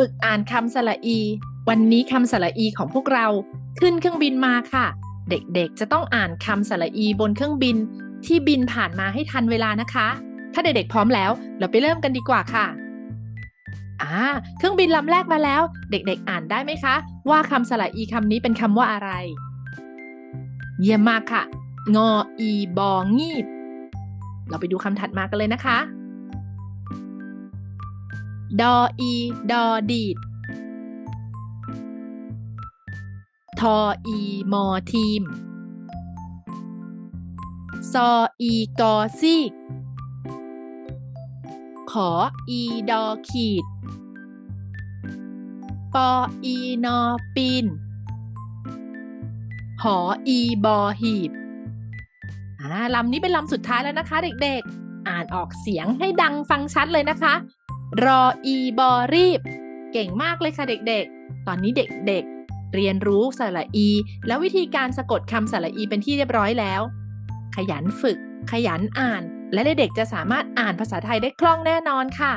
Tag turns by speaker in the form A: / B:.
A: ฝึกอ่านคำสระอี วันนี้คำสระอีของพวกเราขึ้นเครื่องบินมาค่ะ เด็กๆ จะต้องอ่านคำสระอีบนเครื่องบินที่บินผ่านมาให้ทันเวลานะคะ ถ้าเด็กๆพร้อมแล้ว เราไปเริ่มกันดีกว่าค่ะอ่าเครื่องบินลำแรกมาแล้ว เด็กๆอ่านได้ไหมคะ ว่าคำสระอีคำนี้เป็นคำว่าอะไร เยี่ยมมากค่ะ งออีบองีบ เราไปดูคำถัดมากันเลยนะคะ ดออีดอดีดทออีมอทีม ซออีกอซีก ขออีดอขีด ปออีนอปีน หออีบอหีบ อ่าลำนี้เป็นลำสุดท้ายแล้วนะคะเด็กๆ อ่านออกเสียงให้ดังฟังชัดเลยนะคะ รออีบอรีบ เก่งมากเลยค่ะเด็กๆ ตอนนี้เด็กๆ เรียนรู้สระอี แล้ววิธีการสะกดคำสระอีเป็นที่เรียบร้อยแล้ว ขยันฝึก ขยันอ่าน และเด็กๆจะสามารถอ่านภาษาไทยได้คล่องแน่นอนค่ะ